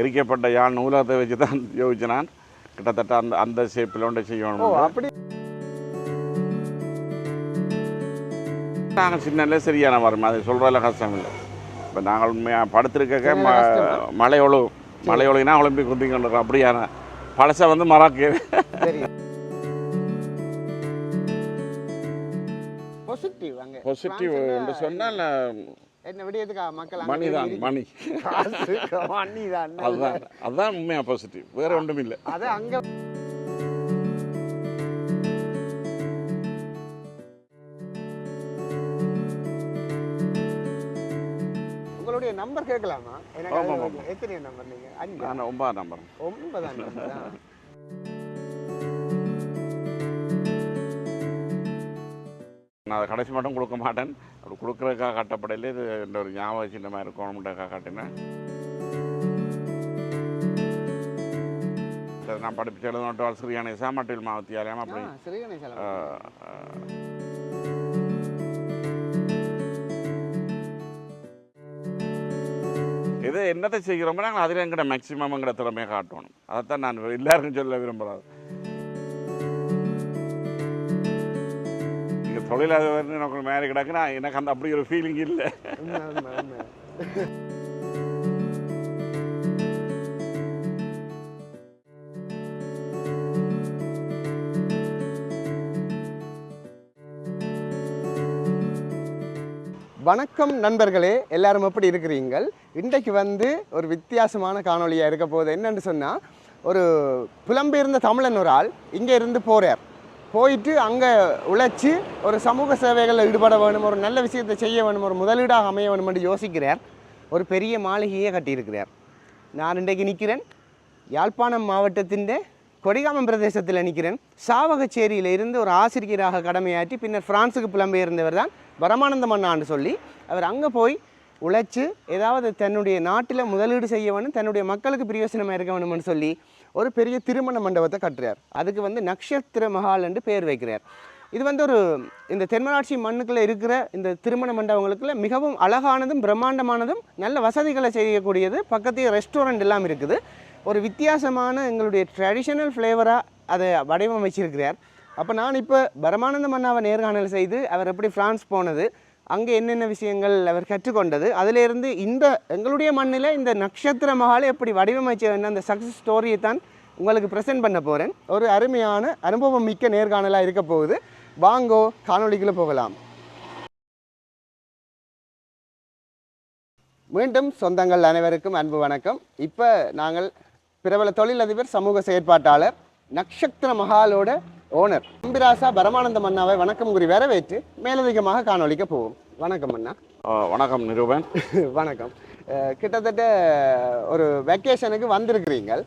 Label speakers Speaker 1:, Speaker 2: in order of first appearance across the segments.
Speaker 1: எரிக்கப்பட்ட யாழ் நூலகத்தை வச்சு தான் யோசிச்சு நான் கிட்டத்தட்ட அந்த அந்த ஷேப்பில் ஒன்றை செய்யணும்.
Speaker 2: அப்படி.
Speaker 1: நாங்கள் சின்னல சரியான வரும் அது சொல்கிறதில்ல கஷ்டம் இல்லை. இப்போ நாங்கள் உண்மையாக படுத்திருக்க
Speaker 2: கஷ்டம்
Speaker 1: மழை ஒழுகும் மழை ஒழுகினா ஒலிம்பி குந்தி கொண்டிருக்கோம். அப்படியான பழசை வந்து மறாக்கு
Speaker 2: பாசிட்டிவ்
Speaker 1: பாசிட்டிவ் என்று சொன்னால்
Speaker 2: என்ன விடியதுக்கா மக்கள் அங்க
Speaker 1: மணி தான்
Speaker 2: இருக்கு.
Speaker 1: மணி.
Speaker 2: காசு, மணி தான்
Speaker 1: அதுதான் அதுதான் உண்மையாக பாசிட்டிவ் வேற ஒன்றும் இல்லை.
Speaker 2: அது அங்க உங்களுடைய நம்பர் கேட்கலாமா? எனக்கு. எத்தனை நம்பர் நீங்க? அஞ்சு?
Speaker 1: ஒன்பதாம் நம்பர்
Speaker 2: ஒன்பதாம் நம்பர்
Speaker 1: நான் அதை கடைசி மட்டும் கொடுக்க மாட்டேன். அப்படி கொடுக்குறதுக்காக கட்டப்படையில இது இந்த ஒரு ஞாபக சின்னமாக இருக்கணும்ன்றக்காக காட்டினேன். சரி, நான் படிப்பிச்சு எழுதணும் ஆசிரியான சாமட்டில் மாவத்தியாலயம் அப்படி.
Speaker 2: ஸ்ரீ.
Speaker 1: இது என்னத்தை செய்கிறோமோ நாங்கள் அதில் எங்கட மேக்ஸிமம் எங்கட திறமையை காட்டணும். அதைத்தான் நான் எல்லாருக்கும் சொல்ல விரும்புகிறேன் தொழிலாளர் எனக்கு மேலே கிடக்குன்னா எனக்கு அந்த அப்படி ஒரு ஃபீலிங் இல்லை.
Speaker 2: வணக்கம் நண்பர்களே எல்லாரும் எப்படி இருக்கிறீங்கள் இன்றைக்கு வந்து ஒரு வித்தியாசமான காணொளியாக இருக்க போகுது. என்னன்னு சொன்னால் ஒரு புலம்பெயர்ந்த தமிழன் ஒரு ஆள் இங்கே இருந்து போகிறார் போயிட்டு அங்கே உழைச்சி ஒரு சமூக சேவைகளில் ஈடுபட வேணும் ஒரு நல்ல விஷயத்தை செய்ய வேணும் ஒரு முதலீடாக அமைய வேணும் என்று யோசிக்கிறார். ஒரு பெரிய மாளிகையை கட்டியிருக்கிறார். நான் இன்றைக்கு நிற்கிறேன் யாழ்ப்பாணம் மாவட்டத்தின் கொடிகாமம் பிரதேசத்தில் நிற்கிறேன் சாவகச்சேரியில் இருந்து ஒரு ஆசிரியராக கடமையாற்றி பின்னர் பிரான்ஸுக்கு புலம்பெயர்ந்தவர் தான் பரமானந்தம் அண்ணான்னு சொல்லி அவர் அங்கே போய் உழைச்சி ஏதாவது தன்னுடைய நாட்டில் முதலீடு செய்ய வேணும் தன்னுடைய மக்களுக்கு பிரயோசனமாக இருக்க வேணும்னு சொல்லி ஒரு பெரிய திருமண மண்டபத்தை கட்டுறார். அதுக்கு வந்து நக்ஷத்திர மஹால் என்று பெயர் வைக்கிறார். இது வந்து ஒரு இந்த தென்மராட்சி மண்ணுக்குள்ளே இருக்கிற இந்த திருமண மண்டபங்களுக்குள்ள மிகவும் அழகானதும் பிரம்மாண்டமானதும் நல்ல வசதிகளை செய்யக்கூடியது. பக்கத்தையே ரெஸ்டாரண்ட் எல்லாம் இருக்குது. ஒரு வித்தியாசமான எங்களுடைய ட்ரெடிஷனல் ஃப்ளேவராக அதை வடிவமைச்சிருக்கிறார். அப்போ நான் இப்போ பரமானந்த மன்னாவை நேர்காணல் செய்து அவர் எப்படி ஃப்ரான்ஸ் போனது அங்கே என்னென்ன விஷயங்கள் அவர் கற்றுக்கொண்டது. அதிலிருந்து இந்த எங்களுடைய மண்ணில் இந்த நட்சத்திர மகாலை எப்படி வடிவமைச்ச அந்த சக்ஸஸ் ஸ்டோரியை தான் உங்களுக்கு ப்ரெசென்ட் பண்ண போகிறேன் ஒரு அருமையான அனுபவம் மிக்க நேர்காணலாக இருக்க போகுது. வாங்கோ காணொலிக்குள்ளே போகலாம். மீண்டும் சொந்தங்கள் அனைவருக்கும் அன்பு வணக்கம். இப்போ நாங்கள் பிரபல தொழிலதிபர் சமூக செயற்பாட்டாளர் நக்ஷத்திர மஹாலோட ஓனர் அம்பிராசா பரமானந்த மன்னாவை வணக்கம் கூறி வரவேற்று மேலதிகமாக காணொளிக்க போவோம். வணக்கம் அண்ணா.
Speaker 1: வணக்கம் நிரூபன்.
Speaker 2: வணக்கம். கிட்டத்தட்ட ஒரு வெக்கேஷனுக்கு வந்திருக்கிறீங்கள்.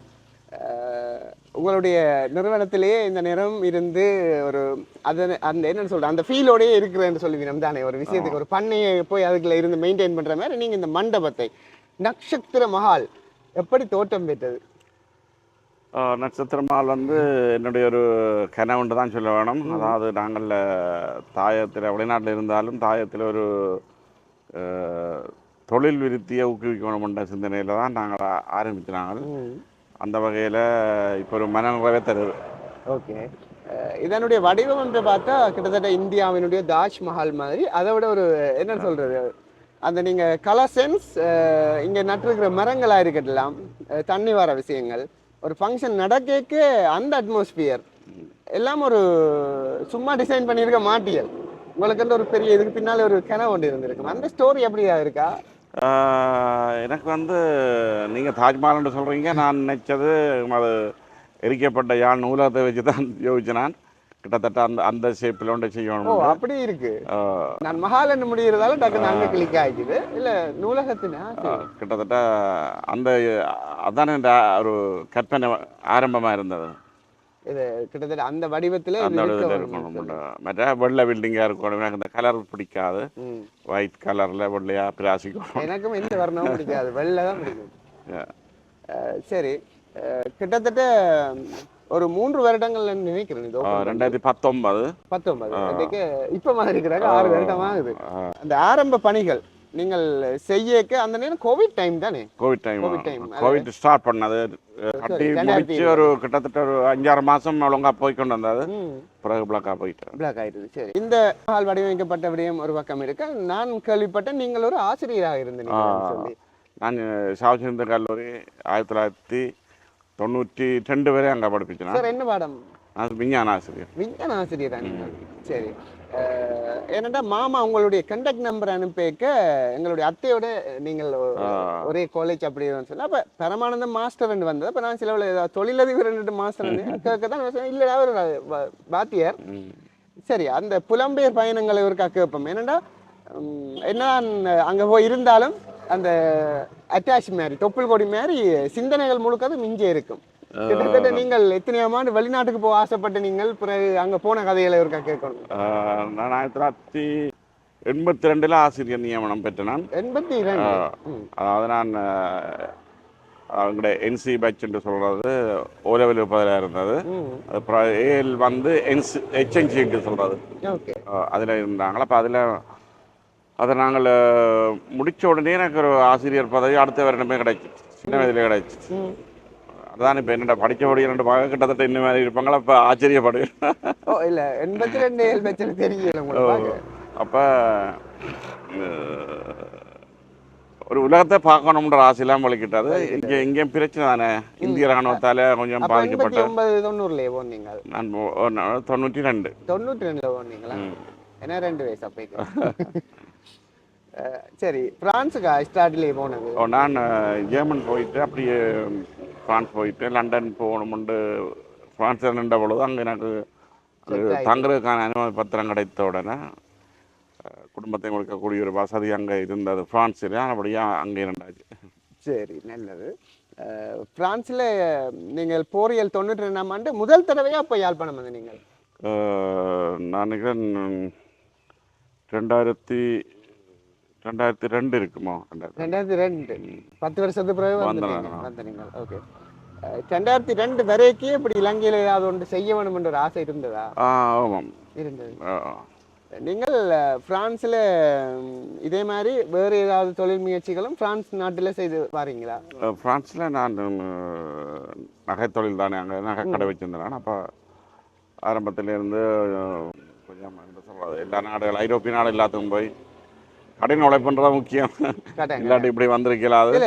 Speaker 2: அஹ், உங்களுடைய நிறுவனத்திலேயே இந்த நேரம் இருந்து ஒரு அது அந்த என்னன்னு சொல்கிறேன் அந்த ஃபீலோடயே இருக்கிறேன்னு சொல்லுவீங்க தானே ஒரு விஷயத்துக்கு ஒரு பண்ணையை போய் அதுக்குள்ள இருந்து மெயின்டைன் பண்ணுற மாதிரி நீங்கள் இந்த மண்டபத்தை நக்ஷத்திர மஹால் எப்படி தோட்டம் பெற்றது?
Speaker 1: நட்சத்திரமால் வந்து என்னுடைய ஒரு கனவுண்டு தான் சொல்ல வேணும். அதாவது நாங்கள் தாயத்தில் வெளிநாட்டில் இருந்தாலும் தாயத்தில் ஒரு தொழில் விருத்தியை ஊக்குவிக்கணும் என்ற சிந்தனையில் தான் நாங்கள் ஆ- ஆரம்பிக்கிறாங்க அந்த வகையில் இப்போ ஒரு மனநிறைவே தருது.
Speaker 2: ஓகே. இதனுடைய வடிவமைப்பை பார்த்தா கிட்டத்தட்ட இந்தியாவினுடைய தாஜ்மஹால் மாதிரி. அதை விட ஒரு என்ன சொல்றது? அந்த நீங்க கலர் சென்ஸ் இங்க நட்டிருக்கிற மரங்களா இருக்கட்டும் அஹ், தண்ணி வர விஷயங்கள் ஒரு ஃபங்க்ஷன் நடக்கேக்கு அந்த அட்மாஸ்பியர் எல்லாம் ஒரு சும்மா டிசைன் பண்ணியிருக்க மாட்டியல் உங்களுக்கு வந்து ஒரு பெரிய இதுக்கு பின்னால் ஒரு கிணறு ஒன்று இருந்திருக்கும். அந்த ஸ்டோரி எப்படியா இருக்கா?
Speaker 1: எனக்கு வந்து நீங்கள் தாஜ்மஹால்னு சொல்கிறீங்க நான் நினச்சது அது எரிக்கப்பட்ட யாழ் நூலகத்தை வச்சு தான் யோசிச்சு நான். கிட்டத்தட்ட அந்த அந்த ஷேப்பில் ஒன்றை செய்யணும்.
Speaker 2: அப்படி இருக்கு. நான் மகாலன்னு முடிகிறதால டக்குன்னு அங்க கிளிக் ஆகிக்குது இல்ல நூலகத்தினா
Speaker 1: கிட்டத்தட்ட அந்த அதான் இந்த ஒரு கற்பனை ஆரம்பமாக இருந்தது.
Speaker 2: இது கிட்டத்தட்ட அந்த வடிவத்துல
Speaker 1: அந்த
Speaker 2: வேணும்னு
Speaker 1: இருக்கணும். மற்ற வெள்ளை பில்டிங்காக இருக்கணும். எனக்கு இந்த கலர் பிடிக்காது. ஒயிட் கலரில் வெள்ளையாக பிராசிக்கணும்.
Speaker 2: எனக்கும் எந்த வர்ணமும் பிடிக்காது. வெள்ளை தான் பிடிக்கும். சரி. கிட்டத்தட்ட ஒரு மூன்று வருடங்கள் நினைக்கிறேன். இது.
Speaker 1: ரெண்டாயிரத்தி பத்தொன்பது.
Speaker 2: பத்தொன்பது. இப்ப மாதிரி இருக்கிறாங்க ஆறு வருடம் ஆகுது அந்த ஆரம்ப பணிகள் நீங்கள் செய்யக்க அந்த நேரம் கோவிட் டைம் தானே?
Speaker 1: கோவிட் டைம்
Speaker 2: time, அது-
Speaker 1: கோவிட் ஸ்டார்ட் பண்ணது.
Speaker 2: ரெண்டாயிரத்தி
Speaker 1: முடிச்சு ஒரு கிட்டத்தட்ட ஒரு அஞ்சாறு மாசம் ஒழுங்கா போய் கொண்டு வந்தது பிறகு பிளாக்கா போயிட்டேன்
Speaker 2: பிளாக் ஆயிடுது சரி. இந்த ஹால் வடிவமைக்கப்பட்ட விடயம் ஒரு பக்கம் இருக்கு. நான் கேள்விப்பட்டேன் நீங்கள் ஒரு ஆசிரியராக இருந்தீங்கன்னு சொல்லி.
Speaker 1: நான் சாவச்சிருந்த கல்லூரி ஆயிரத்தி தொள்ளாயிரத்தி தொண்ணூற்றி ரெண்டு வரை அங்கே படிப்பிச்சேன்.
Speaker 2: சார் என்ன பாடம்?
Speaker 1: விஞ்ஞான ஆசிரியர்
Speaker 2: விஞ்ஞான ஆசிரியரா நீங்கள் சரி. அஹ், ஏனெண்டா மாமா உங்களுடைய கண்டக்ட் நம்பர் அனுப்பிக்க எங்களுடைய அத்தையோட நீங்கள். ஒரே காலேஜ் அப்படி சொன்னா அப்ப பரமானந்தம் மாஸ்டர் ரெண்டு வந்தது. அப்ப நான் சில ஏதாவது தொழிலதிபர் ரெண்டு மாஸ்டர் கேட்க தான் இல்லடா ஒரு வ- வாத்தியார். சரி அந்த புலம்பெயர் பயணங்களை ஒருக்கா கேட்போம் என்னடா என்னதான் அங்க போய் இருந்தாலும் அந்த அட்டாச் மாதிரி தொப்புள் கொடி மாதிரி சிந்தனைகள் முழுக்கது மிஞ்சே இருக்கும். கிட்டத்தட்ட நீங்கள் எத்தனையாம் ஆண்டு வெளிநாட்டுக்கு போக ஆசைப்பட்ட நீங்கள் பிறகு அங்க போன கதைகளை ஒருக்கா கேட்கணும்.
Speaker 1: நான் ஆயிரத்தி தொள்ளாயிரத்தி எண்பத்தி ரெண்டில் ஆசிரியர் நியமனம் பெற்றேன் நான்.
Speaker 2: எண்பத்தி இரண்டு ம்.
Speaker 1: அதாவது நான் அவங்களோட என்சி பேட்ச் என்று சொல்கிறது ஓலெவல் இருப்பதில் இருந்தது.
Speaker 2: ம்.
Speaker 1: அப்புறம் ஏஎல் வந்து என்சி ஹெச்என்சி என்று சொல்கிறது
Speaker 2: ஓகே.
Speaker 1: அதில் இருந்தாங்களா அப்போ அதில் அதை நாங்கள் முடித்த உடனே எனக்கு ஒரு ஆசிரியர் பதவி அடுத்த வருடமே கிடைச்சி சின்ன வயதிலே கிடைச்சி. அதான் இப்போ என்னடா படித்தபடி ரெண்டு மக கிட்டத்தட்ட இந்த மாதிரி இருப்பாங்களா? இப்போ ஆச்சரியப்படுவேன்.
Speaker 2: ஓ இல்ல எண்பத்தி ரெண்டு தெரியல உங்களுக்கு
Speaker 1: அப்போ ஒரு உலகத்தை பார்க்கணுன்ற ஆசையெல்லாம் வலிக்கிட்டது இங்கே இங்கேயும் பிரச்சனை தானே? இந்திய ராணுவத்தால் கொஞ்சம்
Speaker 2: அப்ப
Speaker 1: பாதிக்கப்பட்ட
Speaker 2: தொண்ணூறுலயே போனீங்க.
Speaker 1: நான் தொண்ணூற்றி ரெண்டு.
Speaker 2: தொண்ணூற்றி ரெண்டுல போனீங்களா? ஏன்னா ரெண்டு வயசு அஹ் சரி பிரான்ஸுக்கா? ஸ்டார்ட்லேயே போனது?
Speaker 1: ஓ, நான் ஜெர்மன் போயிட்டு அப்படியே ஃப்ரான்ஸ் போயிட்டு லண்டன் போகணும்னு ஃப்ரான்ஸில் நின்ற பொழுது அங்கே எனக்கு. தங்குறதுக்கான அனுமதி பத்திரம் கிடைத்த உடனே குடும்பத்தை கொடுக்கக்கூடிய ஒரு வசதி அங்கே இருந்தது ஃப்ரான்ஸில் அப்படியே அங்கே இருந்தாச்சு.
Speaker 2: சரி நல்லது. அஹ் பிரான்ஸ்ல நீங்கள் போரியல் தொண்ணூற்றி ரெண்டாம் ஆண்டு முதல் தடவையா அப்போ யாழ்ப்பாணம் வந்து நீங்கள்
Speaker 1: நான் நினைக்கிறேன் ரெண்டாயிரத்தி ரெண்டாயிரத்தி ரெண்டு இருக்குமோ? ரெண்டாயிரத்தி
Speaker 2: ரெண்டாயிரத்தி ரெண்டு. பத்து வருஷத்துக்கு பிறகு வந்து நீங்கள் ஓகே. ரெண்டாயிரத்தி ரெண்டு வரைக்கும் இப்படி இலங்கையில் ஏதாவது ஒன்று செய்ய வேணும் என்ற ஒரு ஆசை இருந்ததா?
Speaker 1: ஆமாம்.
Speaker 2: இருந்தது. நீங்கள் பிரான்ஸ்ல இதே மாதிரி வேறு ஏதாவது தொழில் முயற்சிகளும் பிரான்ஸ் நாட்டில் செய்து வாரீங்களா?
Speaker 1: பிரான்ஸ்ல நான் அஹ், நகைத்தொழில் தானே அங்கே நகை கடை வச்சிருந்தேன் அப்போ ஆரம்பத்திலேருந்து கொஞ்சம் சொல்கிறது எல்லா நாடுகள் ஐரோப்பிய நாடு எல்லாத்துக்கும் போய் கடின உழைப்புன்றதான் முக்கியம். இல்லாட்டி இப்படி வந்திருக்கலாம் அது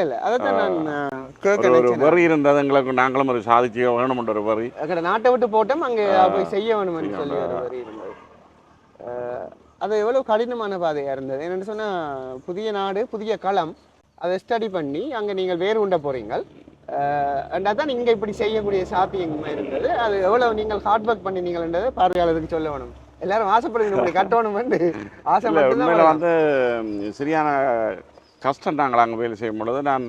Speaker 1: ஒரு வரி இருந்தது எங்களுக்கு நாங்களும் ஒரு சாதிச்சு வேணும்ன்ற ஒரு வரி.
Speaker 2: நாட்டை விட்டு போட்டோம் அங்கே போய் செய்ய வேணும்னு சொல்லி ஒரு வரி இருந்தது. அஹ், அது எவ்வளவு கடினமான பாதையா இருந்தது. என்னன்னு சொன்னா புதிய நாடு புதிய களம் அதை ஸ்டடி பண்ணி அங்க நீங்கள் வேறு உண்ட போறீங்க தான் இங்க இப்படி செய்யக்கூடிய சாத்தியமா இருந்தது. அது எவ்வளவு நீங்கள் ஹார்ட் ஒர்க் பண்ணினீங்கன்றது பார்வையாளருக்கு சொல்ல வேணும். எல்லாரும் ஆசைப்படுவீங்க இப்படி கட்டணும்னு ஆசை
Speaker 1: உண்மையில். வந்து சரியான கஷ்டம் நாங்கள் அங்கே வேலை செய்யும் பொழுது? நான்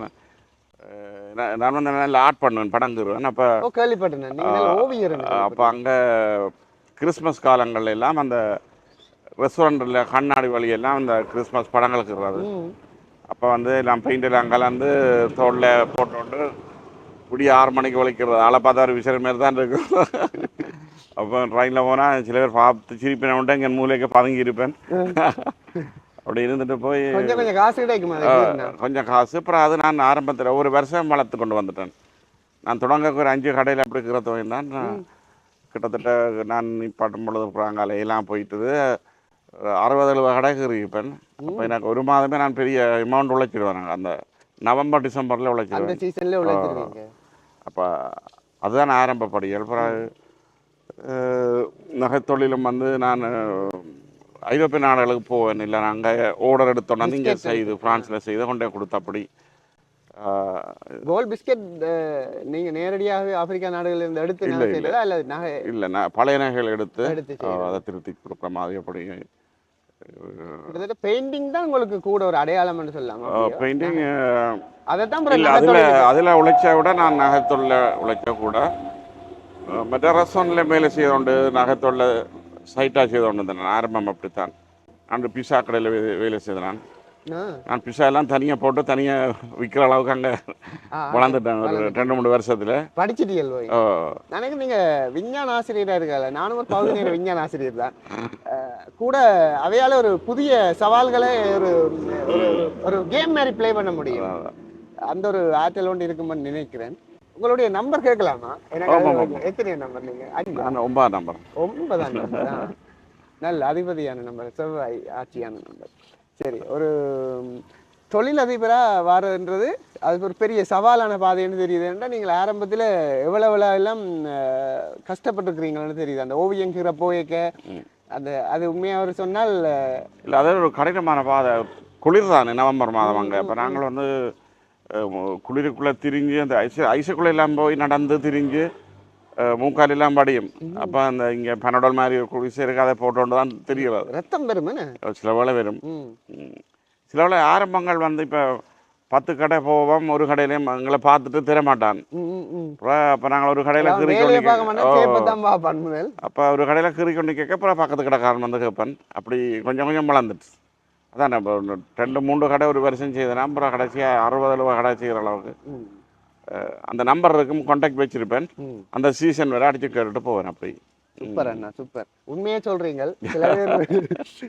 Speaker 1: நான் வந்து நல்லா ஆர்ட் பண்ணுவேன் படங்குருவேன் அப்போ
Speaker 2: கேள்விப்பட்டேன் ஓவியர்
Speaker 1: அப்போ அங்கே கிறிஸ்மஸ் காலங்கள்ல எல்லாம் அந்த ரெஸ்டாரண்ட்டில் கண்ணாடி வழியெல்லாம் அந்த கிறிஸ்மஸ் படங்களுக்கு இருக்கிறது. அப்போ வந்து எல்லாம் பெயிண்ட் எல்லாம் கலந்து தோளில் போட்டுவிட்டு குடி ஆறு மணிக்கு ஒழிக்கிறது. ஆளை பார்த்தா ஒரு விஷயம் மாரி தான் இருக்கும் அப்போ ட்ரெயினில் போனால் சில பேர் பார்த்து சிரிப்பின. உண்டு இங்கே மூலைக்கு பதுங்கி இருப்பேன். அப்படி இருந்துட்டு போய்
Speaker 2: கொஞ்சம் கொஞ்சம் காசு கிடைக்குமா?
Speaker 1: கொஞ்சம் காசு. அப்புறம் அது நான் ஆரம்பத்தில் ஒரு வருஷம் வளர்த்து கொண்டு வந்துட்டேன். நான் தொடங்க ஒரு அஞ்சு கடையில் அப்படி இருக்கிற துவங்கி தான் நான் கிட்டத்தட்ட நான் நிப்பாட்டும் பொழுது புறாங்கால எல்லாம் போயிட்டுது. அறுபது எழுபது கடைக்கு இருப்பேன் அப்போ எனக்கு ஒரு மாதமே நான் பெரிய அமௌண்ட் உழைச்சிடுவேன். அந்த நவம்பர் டிசம்பரில் உழைச்சிடுவேன். அப்போ அதுதான் ஆரம்ப படிகள். அஹ், நகைத்தொழிலும் வந்து நான் ஐரோப்பிய நாடுகளுக்கு போவேன். இல்லை நாங்கள் ஆர்டர் எடுத்தோன்னா இங்கே செய்து ஃப்ரான்ஸில் செய்து கொண்டே கொடுத்தபடி
Speaker 2: கோல்ட் பிஸ்கெட் நீங்க நேரடியாக ஆப்பிரிக்கா நாடுகளில் இருந்து எடுத்து
Speaker 1: இல்ல, இல்ல.
Speaker 2: நகை?
Speaker 1: இல்லை நான் பழைய நகைகள் எடுத்து அதை திருத்தி கொடுக்குற மாதிரி அப்படி
Speaker 2: கிட்டத்தட்ட பெயிண்டிங் தான் உங்களுக்கு கூட ஒரு அடையாளம்னு சொல்லலாம்.
Speaker 1: பெயிண்டிங் இல்லை
Speaker 2: அப்புறம்
Speaker 1: அதில் அதில் உழைச்ச விட நான் நகைத்தொழில உழைச்ச கூட ரெஸ்டாரண்ட்டில் மேலே செய்தோண்டு நகைத்தொழில சைட்டாக செய்தோண்டு இருந்தேன் நான் ஆரம்பம் அப்படித்தான். பிஸா கடையில் வே வேலை செய்தேன் நான் பிஸா எல்லாம் தனியாக போட்டு தனியாக விற்கிற அளவுக்கு அங்கே வளர்ந்துட்டேன். ஒரு ரெண்டு மூணு வருஷத்தில்.
Speaker 2: படிச்சிட்டீங்க
Speaker 1: ஓ
Speaker 2: எனக்கு நீங்க விஞ்ஞான ஆசிரியரா இருக்கல. நானும் ஒரு பகுதி நேர விஞ்ஞான ஆசிரியர் தான். கூட அவையால ஒரு புதிய சவால்களை ஒரு ஒரு- ஒரு கேம் மாதிரி ப்ளே பண்ண முடியும். அந்த ஒரு ஆற்றல் ஒன்று இருக்குமென்னு நினைக்கிறேன். உங்களுடைய நம்பர் கேட்கலாமா? எனக்கு எத்தனை நம்பர் நீங்க?
Speaker 1: ஒன்பதாம் நம்பர்
Speaker 2: ஒன்பதாம் நம்பர் நல்ல அதிபதியான நம்பர் செவ்வாய் ஆட்சியான நம்பர் சரி ஒரு ம், தொழிலதிபரா வாரன்றது அது ஒரு பெரிய சவாலான பாதைன்னு தெரியுது ஏன்னா நீங்கள் ஆரம்பத்தில் எவ்வளவு எல்லாம் கஷ்டப்பட்டிருக்கிறீங்கன்னு தெரியுது. அந்த ஓவியம் கீரை போயக்க அந்த அது உண்மையாக அவர் சொன்னால்
Speaker 1: இல்லை அது ஒரு கடினமான பாதை. குளிர் தானே நவம்பர் மாதம் அங்கே. இப்போ நாங்கள் வந்து குளிருக்குள்ளே திரிஞ்சு அந்த ஐஸ் ஐஸுக்குள்ளே எல்லாம் போய் நடந்து திரிஞ்சு மூக்கால் எல்லாம் படியும் அப்போ அந்த இங்கே பனடோல் மாதிரி குளிசை இருக்கு அதை போட்டோன்னு தான் தெரியல
Speaker 2: ரத்தம் பெருமன்னு
Speaker 1: சில வேளை வரும். சில வேளை ஆரம்பங்கள் வந்து இப்போ பத்து கடை போவோம் ஒரு கடையிலையும் எங்களை பார்த்துட்டு
Speaker 2: ம்.
Speaker 1: அப்போ நாங்கள் ஒரு கடையில் கீறி கொண்டு அப்போ ஒரு கடையில் கீறி கொண்டு கேட்க அப்புறம் பக்கத்து கடைக்காரன் வந்து கேட்பேன் அப்படி கொஞ்சம் கொஞ்சம் வளர்ந்துட்டு அதான் இப்போ ரெண்டு மூணு கடை ஒரு வருஷம் செய்தேன் அப்புறம் கடைசியாக அறுபது ரூபா கடை செய்கிற அளவுக்கு. அந்த நம்பர் இருக்கும் கான்டாக்ட் வச்சிருப்பேன். அந்த சீசன் வேறு அடிச்சு கேட்டுட்டு போவேன் அப்படி.
Speaker 2: சூப்பர் அண்ணா சூப்பர். உண்மையே சொல்றீங்க சில பேர்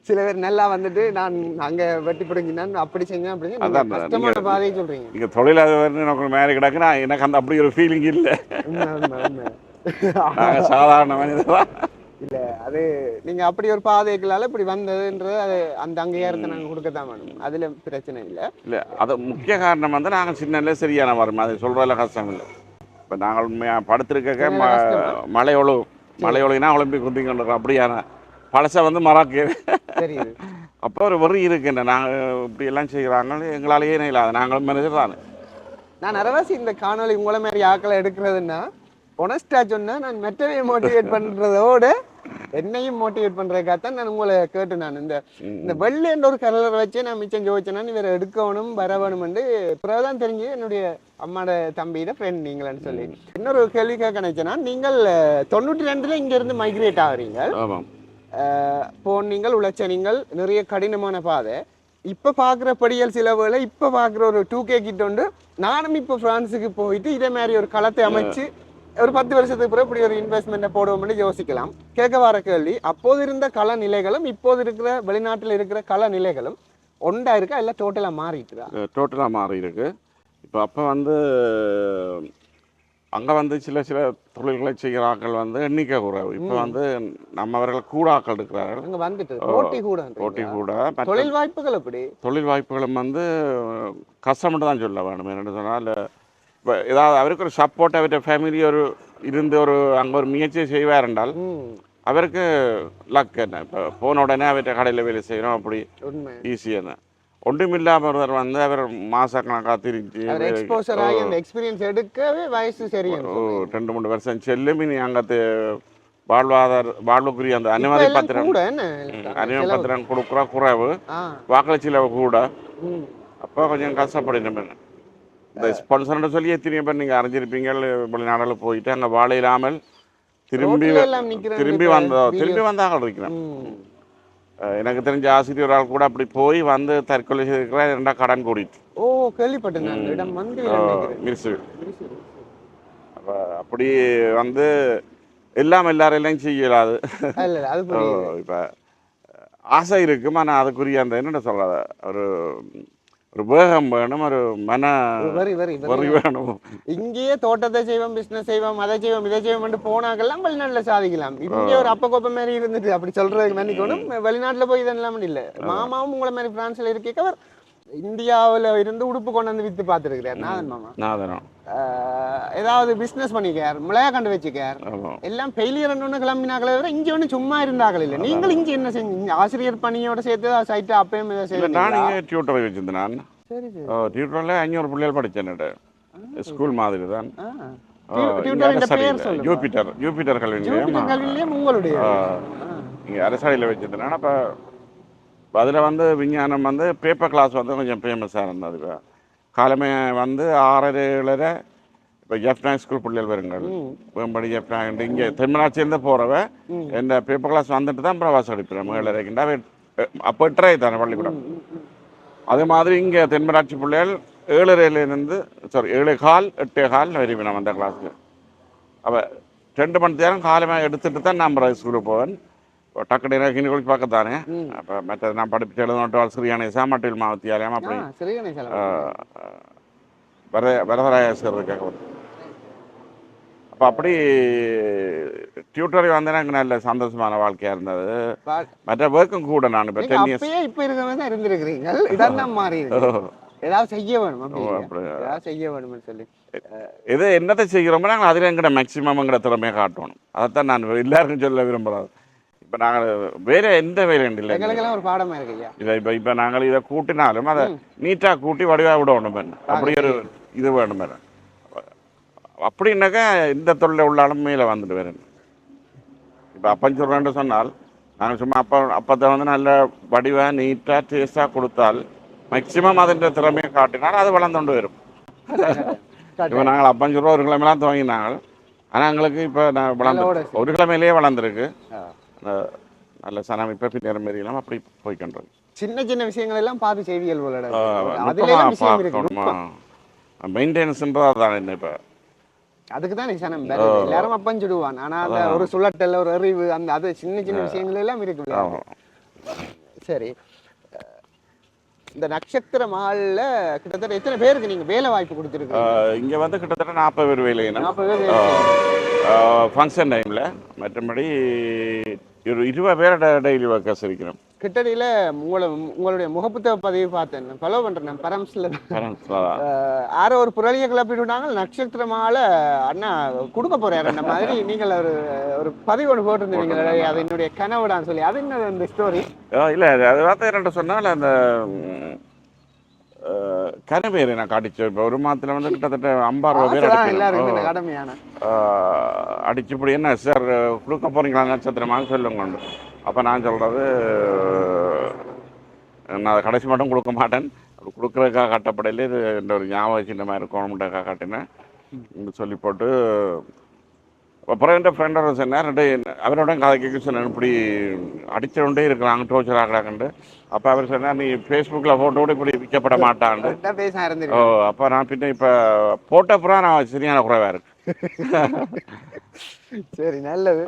Speaker 2: சில பேர் நல்லா வந்துட்டு நான் அங்க வெட்டி பிடிங்கினான் அப்படி செஞ்சேன் அப்படி கஷ்டமான பாதையை சொல்றீங்க.
Speaker 1: இங்கே தொழிலாளர்னு எனக்கு மேலே கிடக்குனா எனக்கு அந்த அப்படி ஒரு ஃபீலிங் இல்லை. சாதாரண மனிதர்
Speaker 2: இல்ல அது நீங்க அப்படி ஒரு பாதைகளால இப்படி வந்ததுன்றது அது அந்த அங்கீகாரத்தை நாங்க கொடுக்கத்தான் வேணும். அதுல பிரச்சனை இல்ல.
Speaker 1: இல்லை அது முக்கிய காரணம் வந்து நாங்கள் சின்னல சரியான வரும் அது சொல்கிறதுல கஷ்டம் இல்லை. இப்போ நாங்கள் உண்மையாக படுத்திருக்க
Speaker 2: கஷ்டமா?
Speaker 1: மழை ஒழு மழை ஒழுகினா ஒலிம்பிக் குந்தி கொண்டிருக்கோம் அப்படியான பழசை வந்து மறாக்கு
Speaker 2: தெரியுது
Speaker 1: அப்போ ஒரு வெறி இருக்குன்னு நாங்கள் இப்படி எல்லாம் செய்கிறாங்க எங்களாலேயே இல்லாத நாங்களும் மனிதர் தானே.
Speaker 2: நான் அரவாசி இந்த காணொளி உங்களை மாதிரி ஆக்களை எடுக்கிறதுன்னா ஒனஸ்டா சொன்னா நான் மெட்டவே மோட்டிவேட் பண்றதோட என்னையும் மோட்டிவேட் பண்றதுக்காகத்தான் நான் உங்களை கேட்டு நான். இந்த இந்த வெள்ளை என்ற ஒரு கலரை வச்சு நான் மிச்சம் ஜோதிச்சேன்னா இவரை எடுக்கணும் வர வேணும்னு பிறகுதான் தெரிஞ்சு என்னுடைய அம்மாட தம்பியோட ஃப்ரெண்ட் நீங்களன்னு சொல்லி. இன்னொரு கேள்வி கேட்க நினைச்சேன்னா நீங்கள் தொண்ணூற்றி ரெண்டுல இங்க இருந்து மைக்ரேட் ஆகுறீங்க. போனீங்கள் உழைச்ச நீங்கள் நிறைய கடினமான பாதை. இப்போ பார்க்குற படியல் சில வேளை இப்போ பார்க்குற ஒரு டூ கே கிட்ட உண்டு. நானும் இப்போ ஃப்ரான்ஸுக்கு போயிட்டு இதே மாதிரி ஒரு களத்தை அமைச்சு ஒரு பத்து வருஷத்துக்கு பிறகு இப்படி ஒரு இன்வெஸ்ட்மெண்ட்டை போடுவோம்னு யோசிக்கலாம். கேட்க வர கேள்வி அப்போது இருந்த கள நிலைகளும் இப்போது இருக்கிற வெளிநாட்டில் இருக்கிற கள நிலைகளும் ஒண்டா இருக்கா இல்லை டோட்டலாக மாறிட்டுதா
Speaker 1: டோட்டலாக மாறி இருக்கு. இப்போ அப்போ வந்து அங்கே வந்து சில சில தொழில்களை செய்கிற ஆட்கள் வந்து எண்ணிக்கை குறைவு. இப்போ வந்து நம்மவர்கள் கூட ஆட்கள் இருக்கிறார்கள்.
Speaker 2: அங்கே வந்துட்டு போட்டி கூட
Speaker 1: போட்டி கூட
Speaker 2: தொழில் வாய்ப்புகள் எப்படி?
Speaker 1: தொழில் வாய்ப்புகளும் வந்து கஷ்டம்னு தான் சொல்ல வேணும் என்னென்னு சொன்னால் ஏதாவது அவருக்கு ஒரு சப்போர்ட் அவர்கிட்ட ஃபேமிலி ஒரு இருந்து ஒரு அங்கே ஒரு முயற்சியை செய்வார் என்றால் அவருக்கு லக் என்ன? இப்போ போன உடனே அவர்கிட்ட கடையில் வேலை செய்கிறோம் அப்படி
Speaker 2: உண்மை.
Speaker 1: ஈஸியான ஒன்றுமில்லாமல் ஒருவர் வந்து அவர்
Speaker 2: எக்ஸ்போசர் ஆகி அந்த எக்ஸ்பீரியன்ஸ் எடுக்கவே வயசு
Speaker 1: ஓ, ரெண்டு மூணு வருஷம் செல்லும் இனி அங்கத்து வாழ்வாதார வாழ்வுக்குரிய அந்த அனுமதி பத்திரம் அனுமதி பத்திரம் கொடுக்குற குறைவு வாக்களிச்சில கூட. அப்போ கொஞ்சம் கஷ்டப்படணும் இந்த ஸ்பான்சர்னு சொல்லி எத்தனை பேர் நீங்கள் அறிஞ்சிருப்பீங்க வெளிநாடுல போயிட்டு அங்கே வாழ இல்லாமல் திரும்பி திரும்பி வந்த திரும்பி வந்தாங்க இருக்கிறேன் எனக்கு தெரிஞ்ச ஆசிரியர் ஆள் கூட அப்படி போய் வந்து தற்கொலை செய்திருக்கிற ரெண்டா கடன் கூடிட்டு.
Speaker 2: ஓ கேள்விப்பட்டேன்
Speaker 1: மிர்சு. அப்போ அப்படி வந்து எல்லாம் எல்லாரும் எல்லாம் செய்யலாது இப்போ ஆசை இருக்கும். ஆனால் அதுக்குரிய அந்த என்னென்ன சொல்கிறத ஒரு மன
Speaker 2: வரி வரி
Speaker 1: வரி. வேணும்.
Speaker 2: இங்கேயே தோட்டத்தை செய்வோம் பிசினஸ் செய்வோம் அதை செய்வோம் இதை செய்வோம் போனாங்கெல்லாம் வெளிநாட்டுல சாதிக்கலாம். இங்கே ஒரு அப்ப கோப்ப மாதிரி இருந்துட்டு அப்படி சொல்றதுக்கு நினைக்கணும் வெளிநாட்டுல போய் இதெல்லாம் இல்ல. மாமாவும் உங்களை மாதிரி பிரான்ஸ்ல இருக்க அவர் இந்தியாவுல இருந்து உடுப்பு கொண்டு வந்து வித்து பார்த்துருக்கிறார் நாதன் மாமா
Speaker 1: நாதனம்
Speaker 2: ஏதாவது பிசினஸ் பண்ணிக்கார் மிளகா கண்டு வச்சுக்கார். எல்லாம் ஃபெயிலியர் ஒன்று கிளம்பினாங்களே தவிர இங்கே ஒன்றும் சும்மா இருந்தார்கள் இல்லை. நீங்கள் இங்கே என்ன செஞ்சீங்க ஆசிரியர் பணியோட சேர்த்து சைட்டு அப்பயும் இதை செய்வீங்களா?
Speaker 1: நான் இங்கே டியூட்டர் வச்சிருந்தேன் நான்.
Speaker 2: சரி
Speaker 1: டியூட்டரில் அஞ்சூறு பிள்ளைகள் படித்தேன் ஸ்கூல் மாதிரி தான். யூபிட்டர் யூபிட்டர் கல்வி நிலையம்
Speaker 2: ஜூபிட்டர் உங்களுடைய.
Speaker 1: இங்கே அரசாடியில் வச்சிருந்தேன் அப்போ அதில் வந்து விஞ்ஞானம் வந்து பேப்பர் கிளாஸ் வந்து கொஞ்சம் ஃபேமஸாக இருந்தது இப்போ காலமே வந்து ஆறரை ஏழரை இப்போ ஜெஃப்னா ஸ்கூல் பிள்ளைகள் வருங்கள். வேம்படி ஜெஃப்னா இங்கே தென்மராட்சியிலேருந்து போகிறவ. இந்த பேப்பர் கிளாஸ் வந்துட்டு தான் பிரவாசம் அடிப்பேன் ஏழரைக்குண்டா அப்போ எட்டரை தானே பள்ளிக்கூடம். அதே மாதிரி இங்கே தென்மராட்சி பிள்ளைகள் ஏழரையிலேருந்து சாரி ஏழு கால் எட்டே கால் வருவேன் அந்த கிளாஸுக்கு அப்போ ரெண்டு மணி நேரம் காலமாக எடுத்துட்டு தான் நான் ஸ்கூலுக்கு போவேன்
Speaker 2: ம்.
Speaker 1: அப்போ மற்றது நான் படிப்பிச்சு எழுதணும் ஸ்ரீயானே சாமட்டில் மாவத்தியாலயம் அப்படி வர வரதராயசர் இருக்காங்க. அப்போ அப்படி டியூட்டரி வந்து எனக்கு நல்ல சந்தோஷமான வாழ்க்கையாக இருந்தது. மற்ற ஒர்க்கும் கூட நான் இப்போ
Speaker 2: நீங்க
Speaker 1: டென் இயர்ஸ்
Speaker 2: அப்பயே இப்ப இருக்கிற மாதிரி தான் இருந்திருக்கிறீங்க இதெல்லாம் மாறி இருக்கு. ஏதாவது செய்ய வேணும்? ஏதாவது செய்ய வேணும்னு சொல்லி.
Speaker 1: எது என்னத்தை செய்கிறோமோ நாங்கள் அதில் எங்கட மேக்ஸிமம் எங்கட திறமையை காட்டணும். அதைத்தான் நான் எல்லாருக்கும் சொல்ல விரும்புகிறோம் இப்போ நாங்கள் வேற எந்த வேலையும் இல்லை
Speaker 2: எங்களுக்கெல்லாம் ஒரு பாடமாக இருக்கு ஐயா
Speaker 1: இதை இப்போ இப்போ நாங்கள் இதை கூட்டினாலும் அதை நீட்டாக கூட்டி வடிவாக விடணும் அப்படி ஒரு இது வேணும் வேறு அப்படின்னாக்கா இந்த தொழில் உள்ளாலும் மேலே வந்துட்டு வேறு இப்போ அப்பன் சொல்கிறேன்னு சொன்னால் நாங்கள் சும்மா அப்பா அப்பத்தை வந்து நல்ல வடிவாக நீட்டாக டேஸ்ட்டாக கொடுத்தால் மேக்சிமம் அதன் திறமையை காட்டினால் அது வளர்ந்துകൊണ്ട് வரும். இப்போ நாங்கள் அப்பஞ்சு ரூபா ஒரு கிழமைலாம் துவங்கினாங்க ஆனால் எங்களுக்கு இப்போ நான் வளர்ந்து ஒரு கிழமையிலேயே வளர்ந்துருக்கு. நல்ல சனம் இப்போ பின்னர் மாரியெல்லாம் அப்படி போய்க்கின்றது
Speaker 2: சின்ன சின்ன விஷயங்கள் எல்லாம் பார்த்து செய்திகள் போல.
Speaker 1: மெயின்டெனன்ஸ்ன்றது அதான் என்ன இப்போ?
Speaker 2: அதுக்கு தான் சனம். எல்லாரும் அப்பன் சுடுவான். ஆனா அந்த ஒரு சுழட்டல் ஒரு அறிவு அந்த அது சின்ன சின்ன விஷயங்கள் எல்லாம் இருக்கு? சரி. இந்த நட்சத்திர மால்ல கிட்டத்தட்ட எத்தனை பேருக்கு நீங்க வேலை வாய்ப்பு கொடுத்துருக்கீங்க?
Speaker 1: இங்கே வந்து கிட்டத்தட்ட நாற்பது பேர் வேலையினா
Speaker 2: நாற்பது பேர் வேலை.
Speaker 1: ஃபங்க்ஷன் டைமில் மற்றபடி ஒரு இருபது பேர் டெய்லி ஒர்க்கர்ஸ் இருக்கிறோம்
Speaker 2: கிட்டடியில உங்களை உங்களுடைய முகப்புத்தக பதிவு பார்த்தேன். ஃபாலோ பண்றேன். பரம்ஸ்ல. யாரோ ஒரு புரளியை கிளப்பிட்டு விட்டாங்க நட்சத்திர மாலை அண்ணா கொடுக்க போறாரு. அந்த மாதிரி நீங்கள் ஒரு ஒரு பதிவு ஒன்று போட்டிருந்தீங்க. அது என்னுடைய கனவுடான்னு சொல்லி. அது என்ன இந்த ஸ்டோரி
Speaker 1: இல்லை அது வார்த்தை என்னட்டு சொன்னால் அந்த கனவேறு நான் காட்டிச்சு. இப்போ ஒரு மாதத்தில் வந்து கிட்டத்தட்ட ஐம்பது பேர் அடிச்சு இப்படி என்ன சார் கொடுக்க போறீங்களா நட்சத்திரமாக சொல்லுங்க. அப்போ நான் சொல்கிறது நான் அதை கடைசி மட்டும் கொடுக்க மாட்டேன். அப்படி கொடுக்குறதுக்காக கட்டப்படையில இது ஒரு ஞாபகம் சின்னமாக இருக்கணும்ன்றக்காக காட்டினேன். சொல்லி போட்டு அப்புறம் என் ஃப்ரெண்டோட சொன்னார் ரெண்டு அவரோட கதை கேட்க சொன்னேன் இப்படி அடிச்சுக்கொண்டே இருக்கிறாங்க டோர்ச்சர் ஆகிறாங்கன்ட்டு அப்போ அவர் சொன்னார் நீ ஃபேஸ்புக்கில் ஃபோட்டோட இப்படி விற்கப்பட மாட்டான்னு ஓ அப்போ நான் பின்ன இப்போ போட்டப்புறம் நான் சரியான குறைவாக இருக்கு.
Speaker 2: சரி நல்லது.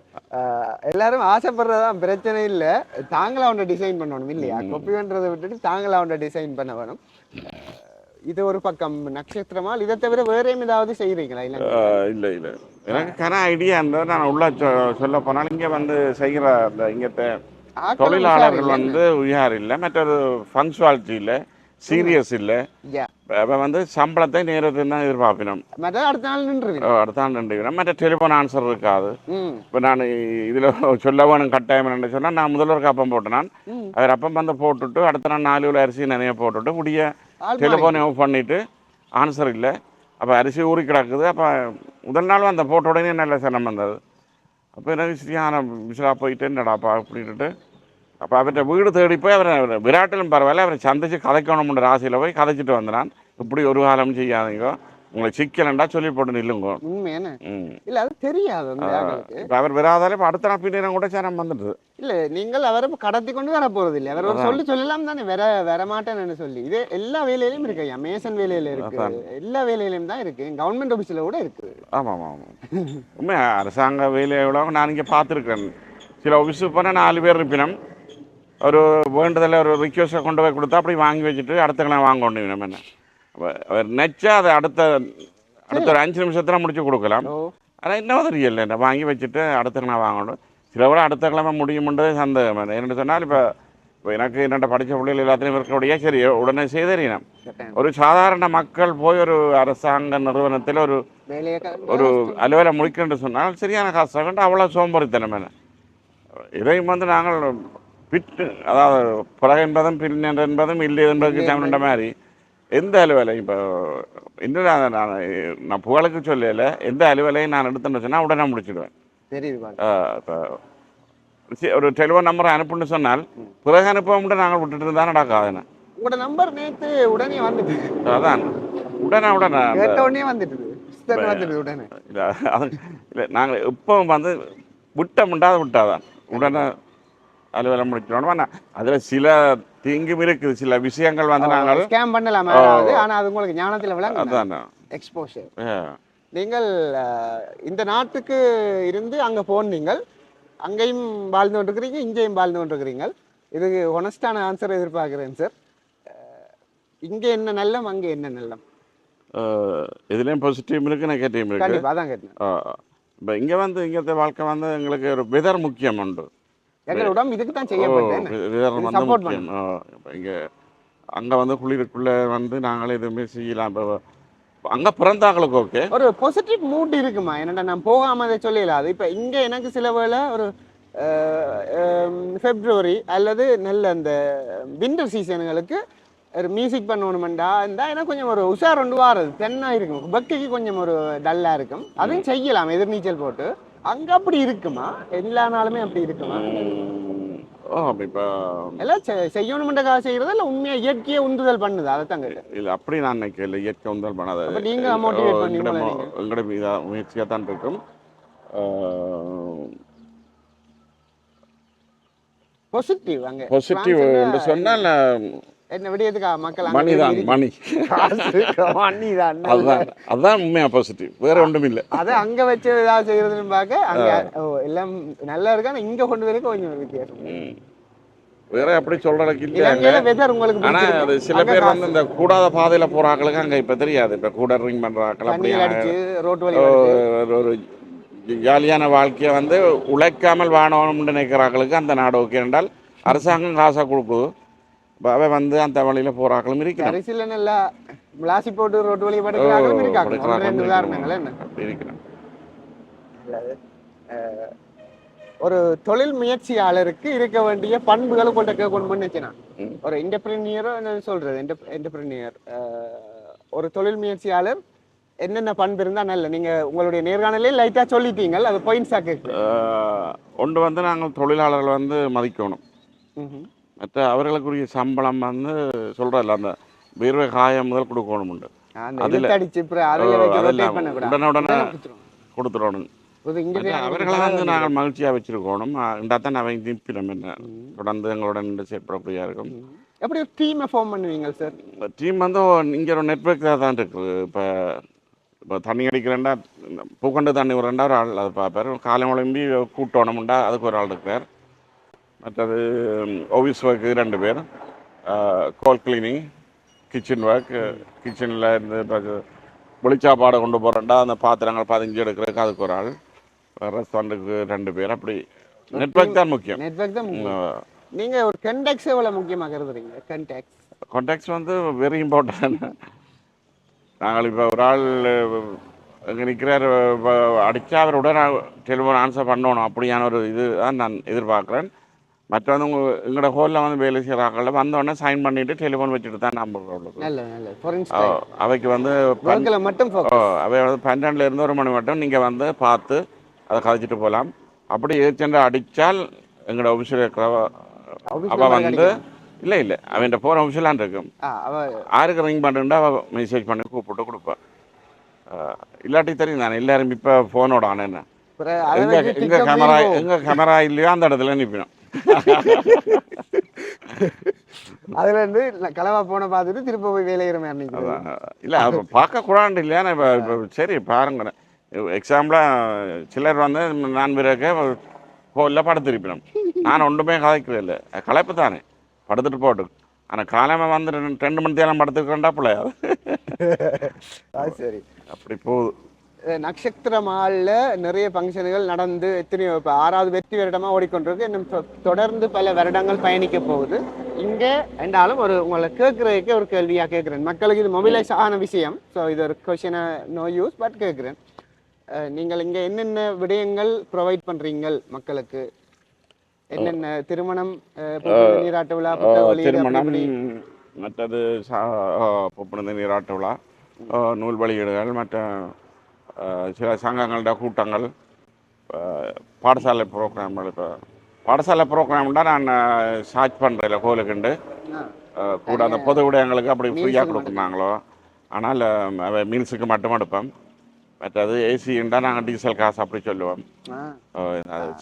Speaker 2: எல்லாரும் ஆசைப்படுறதா பிரச்சனை இல்லை. தாங்களா ஒன்றை டிசைன் பண்ணணும் இல்லையா? கொப்பி விட்டுட்டு தாங்களா ஒன்றை டிசைன் பண்ண வேணும். இது ஒரு பக்கம் நட்சத்திரமால் இதை தவிர வேறையும் ஏதாவது செய்கிறீங்களா இல்லை
Speaker 1: இல்லை இல்லை. எனக்கு கன ஐடியா இருந்தது நான் உள்ள சொல்ல போனால் இங்கே வந்து செய்கிற அந்த இங்கத்த தொழிலாளர்கள் வந்து உயார் இல்லை. மற்றது பங்க்சுவாலிட்டி இல்லை. சீரியஸ் இல்லை. அவன் வந்து சம்பளத்தை நேரத்தில் தான் எதிர்பார்ப்பினோம்
Speaker 2: மற்ற அடுத்த நாள் நின்றுவீங்க
Speaker 1: அடுத்த ஆண்டு ரெண்டு நம்ம டெலிஃபோன் ஆன்சர் இருக்காது இப்போ நான் இதில் சொல்ல வேணும் கட்டாயம் என்ன சொன்னால் நான் முதல்வருக்கு அப்பம் போட்டேன். அவர் அப்பம் வந்து போட்டுட்டு அடுத்த நாள் நாலு கிலோ அரிசி நிறைய போட்டுட்டு முடிய டெலிஃபோனை ஆஃப் பண்ணிவிட்டு ஆன்சர் இல்லை அப்போ அரிசி ஊறி கிடக்குது அப்போ முதல் நாள் அந்த போட்ட உடனே நல்ல சனம் வந்தது அப்போ எனக்கு சரியான விசிலா போயிட்டு என்னடாப்பா அப்படின்ட்டு அப்போ அவர்கிட்ட வீடு தேடி போய் அவரை விராட்டிலும் பரவாயில்ல அவரை சந்திச்சு கதைக்கணும்ன்ற ஆசையில் போய் கதைச்சிட்டு வந்தான் இப்படி ஒரு காலம் செய்யாதீங்க. உங்களை சிக்கலண்டா சொல்லி போட்டு நில்லுங்க.
Speaker 2: இல்ல அது தெரியாது
Speaker 1: அவர் விராதாலே இப்போ அடுத்த நாள் பின்னேரம் கூட சேரம் வந்துடுது.
Speaker 2: இல்ல நீங்கள் அவரை கடத்தி கொண்டு வர போறது இல்லை அவர் சொல்லி சொல்லலாம் தானே வர வர மாட்டேன்னு சொல்லி. இது எல்லா வேலையிலயும் இருக்கு ஐயா. மேசன் வேலையில இருக்கு. எல்லா வேலையிலயும் தான் இருக்கு. கவர்மெண்ட் ஆபீஸ்ல கூட இருக்கு
Speaker 1: ஆமாம் ஆமாம் உண்மை அரசாங்க வேலை எவ்வளோ நான் இங்கே பார்த்துருக்கேன். சில ஆஃபீஸுக்கு போனால் நாலு பேர் இருப்பினம் ஒரு வேண்டுதலை ஒரு ரிக்வஸ்ட்டை கொண்டு போய் கொடுத்தா அப்படி வாங்கி வச்சுட்டு அடுத்த கிழமை வாங்க கொண்டு நம்ம என்ன அவர் நெச்சா அதை அடுத்த அடுத்த ஒரு அஞ்சு நிமிஷத்தில் முடிச்சு கொடுக்கலாம் ஆனால் உதவி இல்லை என்ன வாங்கி வச்சுட்டு அடுத்த கிழமை வாங்கணும் சில விட அடுத்த கிழமை முடியும்ன்றது சந்தேகம். என்னென்னு சொன்னால் இப்போ இப்போ எனக்கு என்னட்ட படித்த பிள்ளைகள் எல்லாத்தையும் இருக்கக்கூடிய சரி உடனே செய்தறியணும். ஒரு சாதாரண மக்கள் போய் ஒரு அரசாங்க நிறுவனத்தில் ஒரு ஒரு அலுவலை முடிக்கணும்னு சொன்னால் சரியான காசு கண்டு அவ்வளோ சோம்பறித்தனம் என்ன இதையும் வந்து நாங்கள் பிட்டு அதாவது பிறகு என்பதும் பின் என்பதும் இல்லை என்பதுக்கு தமிழ்ன்ற மாதிரி. எந்த அலுவலையும் இப்போ இன்னும் நான் நான் புகழுக்கு சொல்லல. எந்த அலுவலையும் நான் எடுத்துன்னு சொன்னால் உடனே முடிச்சிடுவேன். இப்போ ஒரு டெலிஃபோன் நம்பரை அனுப்புன்னு சொன்னால் பிறகு அனுப்ப மட்டும் நாங்கள் விட்டுட்டு இருந்தால் நடக்காதுன்னு
Speaker 2: உங்களோட நம்பர் நேத்து உடனே வந்துட்டு
Speaker 1: அதான். உடனே உடனே
Speaker 2: உடனே வந்துட்டு உடனே.
Speaker 1: இல்லை அது இல்லை நாங்கள் எப்பவும் வந்து விட்டமுண்டா அது விட்டாதான். உடனே அலுவலம் முடிச்சிடணும் ஆனால் அதில் சில தீங்கும் இருக்குது. சில விஷயங்கள் வந்து நாங்கள்
Speaker 2: ஸ்கேம் பண்ணலாம். அதாவது ஆனா அது உங்களுக்கு ஞானத்துல விளங்க
Speaker 1: அதான்.
Speaker 2: எக்ஸ்போஷர். நீங்கள் இந்த நாட்டுக்கு இருந்து அங்க போனீங்கள் அங்கேயும் வாழ்ந்து கொண்டிருக்கிறீங்க இங்கேயும் வாழ்ந்து கொண்டிருக்கிறீங்க இதுக்கு ஒனஸ்டான ஆன்சர் எதிர்பார்க்குறேன் சார் இங்க என்ன நல்லம் அங்க என்ன நல்லம்?
Speaker 1: இதுலேயும் பாசிட்டிவ் இருக்குது நெகட்டிவ் இருக்குது
Speaker 2: அதான் கேட்டேன்.
Speaker 1: இப்போ இங்கே வந்து இங்கത്തെ வாழ்க்கை வந்து எங்களுக்கு ஒரு வெதர் முக்கியம் உண்டு.
Speaker 2: எங்கள் உடம்பு இதுக்கு தான்
Speaker 1: இப்போ இங்கே அங்கே வந்து குளிருக்குள்ளே வந்து நாங்களே எதுவுமே செய்யலாம். இப்போ அங்கே பிறந்தாங்களுக்கு ஓகே
Speaker 2: ஒரு பாசிட்டிவ் மூட் இருக்குமா? என்னடா நான் போகாம அதை சொல்லல அது இப்போ இங்க எனக்கு சில வேளை ஒரு அஹ், அஹ், பிப்ரவரி அல்லது நல்ல அந்த வின்டர் சீசனுங்களுக்கு ஒரு மியூசிக் பண்ணணுமெண்டா? இருந்தால் எனக்கு கொஞ்சம் ஒரு உஷார் ஒன்று வாரது. தென்னாக இருக்கும் பக்கைக்கு கொஞ்சம் ஒரு டல்லாக இருக்கும். அதையும் செய்யலாம். எதிர்நீச்சல் போட்டு. அங்கே அப்படி இருக்குமா? எல்லா நாளுமே அப்படி இருக்குமா? எல்லாம் செ- செய்யணுமெண்டக்காக செய்கிறதா இல்லை உண்மையாக இயற்கையை உந்துதல் பண்ணுது? அதை தான் கேட்டேன்.
Speaker 1: இல்லை அப்படி நான் நினைக்கல. இயற்கை வந்தால் பண்ணாத.
Speaker 2: நீங்க பண்ணீங்களா நீங்க?
Speaker 1: எங்களோட இதாக முயற்சியாக தான் இருக்கும்.
Speaker 2: பாசிட்டிவ் அங்கே.
Speaker 1: பாசிட்டிவ் என்று சொன்னால்
Speaker 2: என்ன விடியதுக்கா மக்கள்
Speaker 1: மணி தான் மணி.
Speaker 2: மணி தான்
Speaker 1: அதுதான் அதுதான் உண்மையாக பாசிட்டிவ் வேற ஒன்றும் இல்லை
Speaker 2: அதை அங்க வச்சு ஏதாவது செய்யறதுன்னு பார்க்க அங்க எல்லாம் நல்லா இருக்கு இங்க கொண்டு வரதுக்கு கொஞ்சம் வித்தியாசம்.
Speaker 1: வேற அப்படி சொல்றதுக்கு
Speaker 2: உங்களுக்கு
Speaker 1: ஆனா. அது சில பேர். வந்து இந்த கூடாத பாதையில போற ஆட்களுக்கு அங்க இப்ப தெரியாது. இப்ப கூட ரிங் பண்ற ஆட்கள் அப்படி ஒரு- ஜாலியான வாழ்க்கையை வந்து உழைக்காமல் வாழணும்னு நினைக்கிற ஆட்களுக்கு அந்த நாடு ஓகே என்றால் அரசாங்கம் காசா கொடுக்குது. அப்ப அவ வந்து அந்த வழியில போற ஆட்களும் இருக்கிறாங்க.
Speaker 2: அரிசியில நல்லா விளாசி போட்டு ரோட்டு வழி படுக்கிறாங்களும் இருக்காங்க.
Speaker 1: படுக்கிற
Speaker 2: ஒரு ரெண்டு
Speaker 1: ஆட்களும்
Speaker 2: உதாரணங்கள் என்ன?
Speaker 1: அப்படி இருக்கிறாங்க
Speaker 2: ஒரு தொழில் முயற்சியாளருக்கு இருக்க வேண்டிய பண்புகளை கொண்ட நினைச்சேன்?
Speaker 1: ம்.
Speaker 2: ஒரு என்டர்பிரினியரோ என்ன சொல்றது? என்டர்பிரினியர் ஒரு தொழில் முயற்சியாளர் என்னென்ன பண்பு இருந்தா நல்ல நீங்க உங்களுடைய நேர்காணலே லைட்டா சொல்லிட்டீங்க அது பாயிண்ட்ஸா கேட்கு
Speaker 1: ஒன்று வந்து நாங்கள் தொழிலாளர்கள் வந்து மதிக்கணும். மற்ற அவர்களுக்குரிய சம்பளம் வந்து சொல்கிறதில்ல அந்த வேர்வை காயம் முதல் கொடுக்கணும் உண்டு.
Speaker 2: அந்த
Speaker 1: அதுல- உடனே உடனே. கொடுத்துடணும். அவர்களை வந்து நாங்கள் மகிழ்ச்சியாக வச்சிருக்கணும். தான் அவங்க திருப்பிடம் என்ன. தொடர்ந்து எங்களுடன் நின்று செயற்படக்கூடிய இருக்கும்.
Speaker 2: எப்படி ஒரு டீமை ஃபார்ம் பண்ணுவீங்க சார்
Speaker 1: டீம் வந்து இங்கே ஒரு நெட்ஒர்க் தான் இருக்குது இப்போ இப்போ தண்ணி அடிக்கிறேன்டா பூக்கண்டு தண்ணி விடுறேன்டா ஒரு ஆள் அதை பார்ப்பார். காலை உழம்பி கூட்டணும்டா அதுக்கு ஒரு ஆள் இருக்கார் மற்றது ஆஃபீஸ் ஒர்க்கு ரெண்டு பேர். கோல் கிளீனிங் கிச்சன் ஒர்க் கிச்சனில் இருந்து வெளிச்சாப்பாடை கொண்டு போகிறேன்டா அந்த பாத்திரங்கள் பதிஞ்சு எடுக்கிறதுக்கு அதுக்கு ஒரு ஆள். ரெஸ்டாரண்ட்டுக்கு ரெண்டு பேர் அப்படி. நெட்ஒர்க் தான் முக்கியம்.
Speaker 2: நெட்வொர்க் தான் முக்கியம். நீங்க ஒரு கண்டெக்ஸ் எவ்வளவு முக்கியமா கருதுறீங்க? கண்டெக்ஸ்
Speaker 1: கான்டாக்ட்ஸ் வந்து வெரி இம்பார்ட்டன்ட் நாங்கள் இப்போ ஒரு ஆள் இங்கே நிற்கிறார் அடித்தா அவர் உடனே டெலிஃபோன் ஆன்சர் பண்ணணும். அப்படியான ஒரு இது தான் நான் எதிர்பார்க்குறேன். மற்ற வந்து உங்கள் எங்களோட ஹோலில் வந்து வேலை செய்கிற ஆட்களில் வந்த உடனே சைன் பண்ணிவிட்டு டெலிஃபோன் வச்சுட்டு தான்
Speaker 2: ஃபார் இன்ஸ்டன்ஸ்
Speaker 1: அவைக்கு வந்து
Speaker 2: மட்டும்.
Speaker 1: அவை வந்து பன்னெண்டுல இருந்து ஒரு மணி மட்டும் நீங்கள் வந்து பார்த்து அதை கதைச்சிட்டு போகலாம் அப்படி ஏஜெண்டாக அடித்தால் எங்களோட ஆஃபீஸில்
Speaker 2: Office
Speaker 1: அவள் வந்து இல்லை இல்லை. அவன் ஃபோன் ஆஃபீஸிலான் இருக்கும். யாருக்கு ரிங் பண்ணுறா அவள் மெசேஜ் பண்ணி கூப்பிட்டு கொடுப்பேன் இல்லாட்டி தெரியும் நான் எல்லாரும் இப்போ ஃபோனோட ஆனேன்னு
Speaker 2: அப்புறம் அதை
Speaker 1: எங்க
Speaker 2: வச்சு
Speaker 1: எங்க
Speaker 2: TikTok
Speaker 1: கேமரா
Speaker 2: லயும் போகும்.
Speaker 1: எங்க கேமரா இல்லையோ அந்த இடத்துல நிற்பினோம்
Speaker 2: அதுல இருந்து களவா போன பார்த்துட்டு திரும்ப போய் வேலையிற மாதிரி
Speaker 1: இல்லை அது பார்க்க கூடாது இல்லையா? இப்போ இப்போ சரி பாருங்க எக்ஸாம்பிளாக சிலர் வந்து நான் பிறகு கோவிலில் படுத்திருப்பினோம். நான் ஒன்றுமே கதைக்கிறது இல்லை. களைப்பு தானே. படுத்துட்டு போட்டு. ஆனால் காலையில் வந்து ரெண்டு மணி தேரம் படுத்துக்கிறேன்டா பிள்ளையா.
Speaker 2: சரி.
Speaker 1: அப்படி போகுது.
Speaker 2: நட்சத்திர மால்ல நிறைய ஃபங்க்ஷன்கள் நடந்து எத்தனையோ இப்போ ஆறாவது வெற்றி வருடமா ஓடிக்கொண்டிருக்கு. இன்னும் தொடர்ந்து பல வருடங்கள் பயணிக்க போகுது. இங்க என்றாலும் ஒரு உங்களை கேட்கறதுக்கு ஒரு கேள்வியா கேட்கிறேன். மக்களுக்கு இது மொபிலைஸ் ஆன விஷயம். ஸோ இது ஒரு கொஷினை நோ யூஸ் பட் கேட்குறேன். நீங்கள் இங்க என்னென்ன விடயங்கள் ப்ரொவைட் பண்றீங்க மக்களுக்கு? என்னென்ன திருமணம் நீராட்ட விழா
Speaker 1: திருமணம். மற்றது புப்புணர்ந்த நீராட்ட விழா நூல் வெளியீடுகள் மற்ற சில சங்கங்களோட கூட்டங்கள் பாடசாலை ப்ரோக்ராம்கள் இப்போ பாடசாலை ப்ரோக்ராம்னா நான் சார்ஜ் பண்ணுறேன் கோயிலுக்குண்டு கூட அந்த பொது விடயங்களுக்கு அப்படி ஃப்ரீயாக கொடுக்குறாங்களோ ஆனால் மீல்ஸுக்கு மட்டும் எடுப்பேன் மற்றது ஏசிண்டா நாங்கள் டீசல் காசு அப்படி சொல்லுவோம்.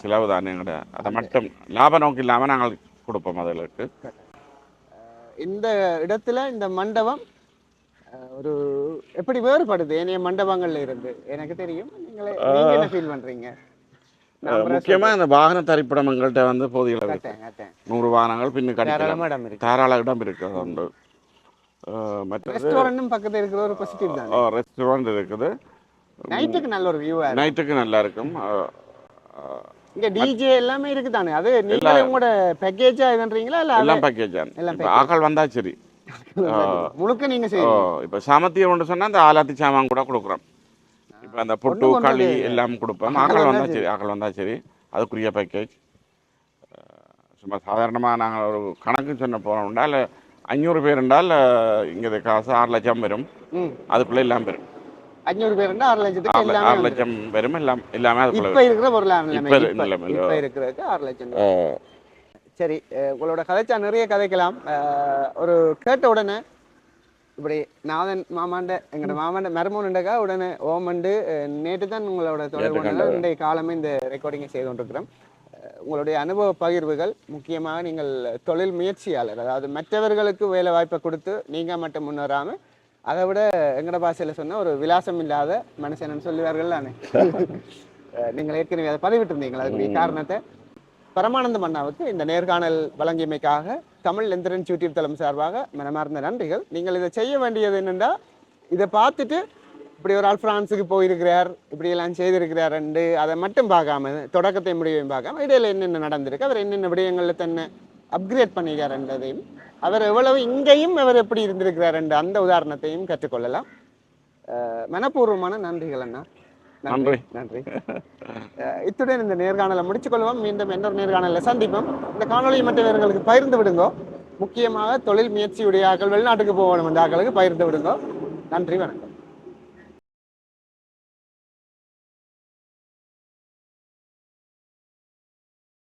Speaker 1: செலவு தானே அதை மட்டும் லாப நோக்கு இல்லாமல் நாங்கள் கொடுப்போம் அதுகளுக்கு.
Speaker 2: இந்த இடத்துல இந்த மண்டபம் ஒரு எப்படி வேறுபடுது? ஏனைய மண்டபங்கள்ல இருந்து? எனக்கு தெரியும். நீங்களே நீங்க என்ன ஃபீல் பண்றீங்க?
Speaker 1: முக்கியமாக இந்த வாகன தரிப்பிடம் எங்கள்கிட்ட வந்து போதிய நூறு வாகனங்கள் பின்னு
Speaker 2: இருக்கு.
Speaker 1: தாராள இடம் இருக்குது அது உண்டு
Speaker 2: ரெஸ்டாரண்ட்டும் பக்கத்துல இருக்கிற ஒரு பாசிட்டிவ் தான்?
Speaker 1: ரெஸ்டாரண்ட் இருக்குது.
Speaker 2: நைட்டுக்கு நல்ல ஒரு வியூவா இருக்கு
Speaker 1: நைட்டுக்கு நல்லா இருக்கும்.
Speaker 2: இங்க டிஜே எல்லாமே இருக்குதானே? அது நீங்களே உங்களோட பேக்கேஜா இதுன்றீங்களா? இல்ல
Speaker 1: எல்லாம் பேக்கேஜ்
Speaker 2: எல்லாம்
Speaker 1: ஆக்கள் வந்தா சரி.
Speaker 2: முழுக்க நீங்க
Speaker 1: இப்போ சாமத்தியம் ஒன்று சொன்னா அந்த ஆலாத்தி சாமான் கூட கொடுக்குறோம். இப்போ அந்த புட்டு களி எல்லாம் கொடுப்போம்.
Speaker 2: ஆக்கள் வந்தா
Speaker 1: சரி. ஆக்கள் வந்தா சரி. அதுக்குரிய பேக்கேஜ் சும்மா சாதாரணமாக நாங்கள் ஒரு கணக்கு சொன்ன போனோம்னா இல்லை அஞ்சூறு பேர் என்றால் இங்கே காசு ஆறு லட்சம் வரும். அதுக்குள்ளே எல்லாம் வரும்.
Speaker 2: அஞ்சூறு பேர் ஆறு லட்சத்துக்கு
Speaker 1: ஆறு ஆறு. லட்சம் வரும். எல்லாம் எல்லாமே அதுக்குள்ள
Speaker 2: இருக்கிற
Speaker 1: நிலைமையில.
Speaker 2: இப்ப இருக்கிறதுக்கு ஆறு லட்சம். சரி உங்களோட கதைச்சா நிறைய கதைக்கலாம். ஒரு கேட்ட உடனே இப்படி நாதன் மாமாண்ட எங்களோட மாமாண்ட மரமோன்ண்டக்கா உடனே ஓமண்டு நேற்று தான் உங்களோட தொடர்பு. இன்றைய காலமே இந்த ரெக்கார்டிங்கை செய்து கொண்டிருக்கிறோம். உங்களுடைய அனுபவ பகிர்வுகள் முக்கியமாக நீங்கள் தொழில் முயற்சியாளர் அதாவது மற்றவர்களுக்கு வேலை வாய்ப்பை கொடுத்து நீங்கள் மட்டும் முன்னேறாமல் அதை விட எங்கட பாஷையில் சொன்ன ஒரு விலாசம் இல்லாத மனுஷன் சொல்லுவார்கள் தானே. அஹ் நீங்கள் ஏற்கனவே அதை பதிவிட்டிருந்தீங்களா? அதுக்குரிய காரணத்தை? பரமானந்தம் அண்ணாவுக்கு இந்த நேர்காணல் வழங்கியமைக்காக தமிழ் எந்திரன் யூடியூப் தளம் சார்பாக மனமார்ந்த நன்றிகள். நீங்கள் இதை செய்ய வேண்டியது என்னென்னா இதை பார்த்துட்டு இப்படி ஒரு ஆள் ஃப்ரான்ஸுக்கு போயிருக்கிறார் இப்படியெல்லாம் செய்திருக்கிறார் ரெண்டு அதை மட்டும் பார்க்காம தொடக்கத்தை முடிவையும் பார்க்காம இடையில என்னென்ன நடந்திருக்கு அவர் என்னென்ன விடயங்களில் தன்னை அப்கிரேட் பண்ணிக்கிறார்ன்றதையும் அவர் எவ்வளவு இங்கேயும் அவர் எப்படி இருந்திருக்கிறார் என்ற அந்த உதாரணத்தையும் கற்றுக்கொள்ளலாம். மனப்பூர்வமான நன்றிகள் அண்ணா.
Speaker 1: நன்றி.
Speaker 2: நன்றி. இத்துடன் இந்த நேர்காணலை முடிச்சுக்கொள்வோம். மீண்டும் இன்னொரு நேர்காணலில் சந்திப்போம். இந்த காணொலியை மற்றவர்களுக்கு பகிர்ந்து விடுங்கோ. முக்கியமாக தொழில் முயற்சியுடைய ஆக்கள் வெளிநாட்டுக்கு போகணும் என்ற ஆக்களுக்கு பகிர்ந்து விடுங்கோ. நன்றி வணக்கம்.